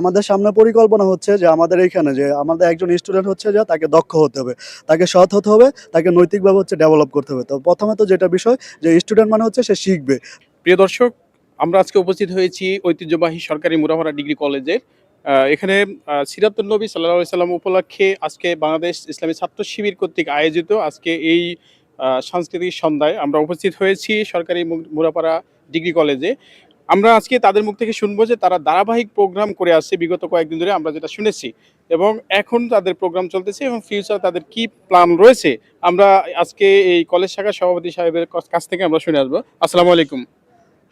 আমাদের সামনে পরিকল্পনা হচ্ছে যে আমাদের এইখানে যে আমাদের একজন স্টুডেন্ট হচ্ছে যে তাকে দক্ষ হতে হবে, তাকে সৎ হতে হবে, তাকে নৈতিকভাবে হচ্ছে ডেভেলপ করতে হবে। তো প্রথমে তো যেটা বিষয় যে স্টুডেন্ট মানে হচ্ছে সে শিখবে। প্রিয় দর্শক, আমরা আজকে উপস্থিত হয়েছি ঐতিহ্যবাহী সরকারি মুরাহরা ডিগ্রি কলেজে এখানে সিরাতুল নবী সাল্লাহ সাল্লাম উপলক্ষে আজকে বাংলাদেশ ইসলামী ছাত্র শিবির কর্তৃক আয়োজিত আজকে এই সাংস্কৃতিক সন্ধ্যায় আমরা উপস্থিত হয়েছি সরকারি মুরাপাড়া ডিগ্রি কলেজে। আমরা আজকে তাদের মুখ থেকে শুনব যে তারা ধারাবাহিক প্রোগ্রাম করে আসছে বিগত কয়েকদিন ধরে, আমরা যেটা শুনেছি। এবং এখন তাদের প্রোগ্রাম চলতেছে এবং ফিউচার তাদের কি প্ল্যান রয়েছে, আমরা আজকে এই কলেজ শাখা সভাপতি সাহেবের কাছ থেকে আমরা শুনে আসব। আসসালামু আলাইকুম।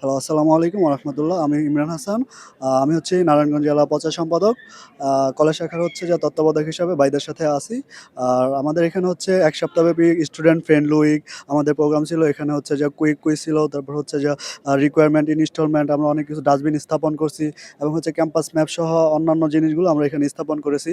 হ্যালো আসসালামু আলাইকুম রহমতুল্লাহ আমি ইমরান হাসান। আমি হচ্ছে নারায়ণগঞ্জ জেলা প্রচার সম্পাদক। কলেজ শাখার হচ্ছে যে তত্ত্বাবধায়ক হিসাবে বাইদের সাথে আসি আর আমাদের এখানে হচ্ছে এক সপ্তাহব্যাপী স্টুডেন্ট ফ্রেন্ডলি উইক আমাদের প্রোগ্রাম ছিল এখানে হচ্ছে যে কুইক কুইজ ছিল, তারপর হচ্ছে যে রিকোয়ারমেন্ট ইনস্টলমেন্ট আমরা অনেক কিছু ডাস্টবিন স্থাপন করছি এবং হচ্ছে ক্যাম্পাস ম্যাপ সহ অন্যান্য জিনিসগুলো আমরা এখানে স্থাপন করেছি।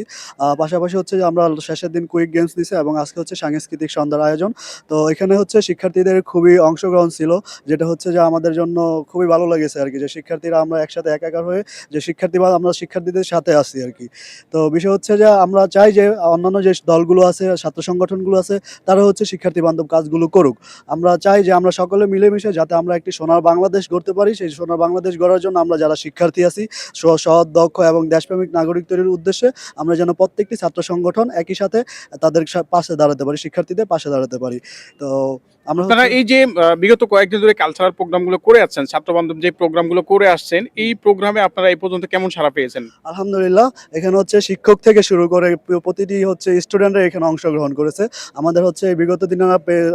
পাশাপাশি হচ্ছে যে আমরা শেষের দিন কুইক গেমস দিছি এবং আজকে হচ্ছে সাংস্কৃতিক সন্ধ্যার আয়োজন। তো এখানে হচ্ছে শিক্ষার্থীদের খুবই অংশগ্রহণ ছিল, যেটা হচ্ছে যে আমাদের জন্য খুবই ভালো লেগেছে আর কি যে শিক্ষার্থীরা আমরা একসাথে একাকার হয়ে যে শিক্ষার্থী বা আমরা শিক্ষার্থীদের সাথে আছি আর কি। তো বিষয় হচ্ছে যে আমরা চাই যে অন্যান্য যে দলগুলো আছে ছাত্র সংগঠনগুলো আছে তারা হচ্ছে শিক্ষার্থী বান্ধব কাজগুলো করুক। আমরা চাই যে আমরা সকলে মিলেমিশে যাতে আমরা একটি সোনার বাংলাদেশ গড়তে পারি সেই সোনার বাংলাদেশ গড়ার জন্য আমরা যারা শিক্ষার্থী আছি স- সৎ দক্ষ এবং দেশপ্রেমিক নাগরিক তৈরির উদ্দেশ্যে আমরা যেন প্রত্যেকটি ছাত্র সংগঠন একই সাথে তাদের পাশে দাঁড়াতে পারি শিক্ষার্থীদের পাশে দাঁড়াতে পারি। তো আমরা এই যে বিগত কয়েকদিন ধরে কালচারাল প্রোগ্রামগুলো করে আসছেন ছাত্র বান্ধব যে প্রোগ্রামগুলো করে আসছেন, এই প্রোগ্রামে আপনারা এই পর্যন্ত কেমন সাড়া পেয়েছেন? আলহামদুলিল্লাহ, এখানে হচ্ছে শিক্ষক থেকে শুরু করে প্রতিটি হচ্ছে স্টুডেন্টরা এখানে অংশগ্রহণ করেছে। আমাদের হচ্ছে বিগত দিনে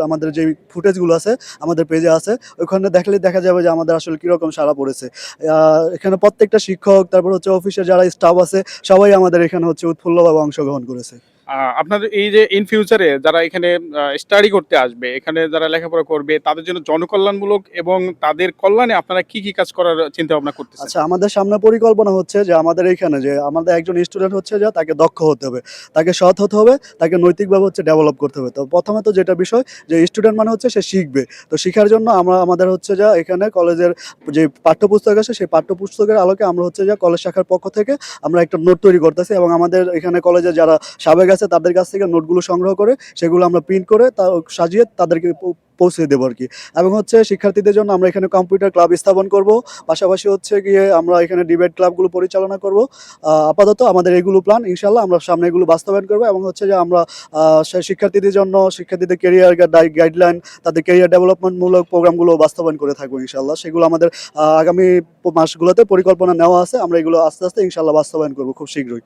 আমাদের যে ফুটেজগুলো আছে, আমাদের পেজে আছে, ওখানে দেখলে দেখা যাবে যে আমাদের আসলে কীরকম সারা পড়েছে। এখানে প্রত্যেকটা শিক্ষক, তারপর হচ্ছে অফিসের যারা স্টাফ আছে, সবাই আমাদের এখানে হচ্ছে উৎফুল্লভাবে অংশগ্রহণ করেছে। আপনাদের এই যে ইন ফিউচারে যারা এখানে স্টাডি করতে আসবে, এখানে যারা লেখাপড়া করবে, তাদের জন্য জনকল্যাণমূলক এবং তাদের কল্যাণে আপনারা কি কি কাজ করার চিন্তা ভাবনা করতেছেন? আচ্ছা আমাদের সামনে পরিকল্পনা হচ্ছে যে আমাদের এখানে যে আমাদের একজন স্টুডেন্ট হচ্ছে যে তাকে দক্ষ হতে হবে, তাকে সৎ হতে হবে, তাকে নৈতিকভাবে হচ্ছে ডেভেলপ করতে হবে। তো প্রথমে তো যেটা বিষয় যে স্টুডেন্ট মানে হচ্ছে সে শিখবে। তো শিখার জন্য আমরা, আমাদের হচ্ছে যা এখানে কলেজের যে পাঠ্যপুস্তক আছে, সেই পাঠ্যপুস্তকের আলোকে আমরা হচ্ছে যে কলেজ শাখার পক্ষ থেকে আমরা একটা নোট তৈরি করতেছি এবং আমাদের এখানে কলেজে যারা সাবেক আছে তাদের কাছ থেকে নোটগুলো সংগ্রহ করে সেগুলো আমরা প্রিন্ট করে তা সাজিয়ে তাদেরকে পৌঁছে দেবো আর কি এবং হচ্ছে শিক্ষার্থীদের জন্য আমরা এখানে কম্পিউটার ক্লাব স্থাপন করব। পাশাপাশি হচ্ছে গিয়ে আমরা এখানে ডিবেট ক্লাবগুলো পরিচালনা করব। আপাতত আমাদের এগুলো প্ল্যান ইনশাল্লাহ আমরা সামনে এগুলো বাস্তবায়ন করব এবং হচ্ছে যে আমরা শিক্ষার্থীদের জন্য, শিক্ষার্থীদের কেরিয়ার গাইডলাইন তাদের কেরিয়ার ডেভেলপমেন্টমূলক প্রোগ্রামগুলো বাস্তবায়ন করে থাকব ইনশাল্লাহ সেগুলো আমাদের আগামী মাসগুলোতে পরিকল্পনা নেওয়া আছে। আমরা এগুলো আস্তে আস্তে ইনশাল্লাহ বাস্তবায়ন করব খুব শীঘ্রই।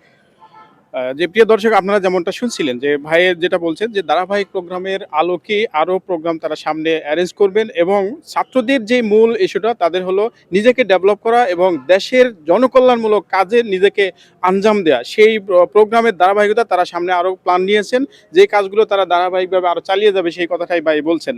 যে প্রিয় দর্শক, আপনারা যেমনটা শুনছিলেন যে ভাইয়ের যেটা বলছেন যে ধারাবাহিক প্রোগ্রামের আলোকে আরও প্রোগ্রাম তারা সামনে অ্যারেঞ্জ করবেন এবং ছাত্রদের যে মূল ইস্যুটা তাদের হলো নিজেকে ডেভেলপ করা এবং দেশের জনকল্যাণমূলক কাজে নিজেকে আঞ্জাম দেওয়া সেই প্রোগ্রামের ধারাবাহিকতা তারা সামনে আরও প্ল্যান নিয়েছেন। যে কাজগুলো তারা ধারাবাহিকভাবে আরও চালিয়ে যাবে সেই কথাটাই ভাই বলছেন।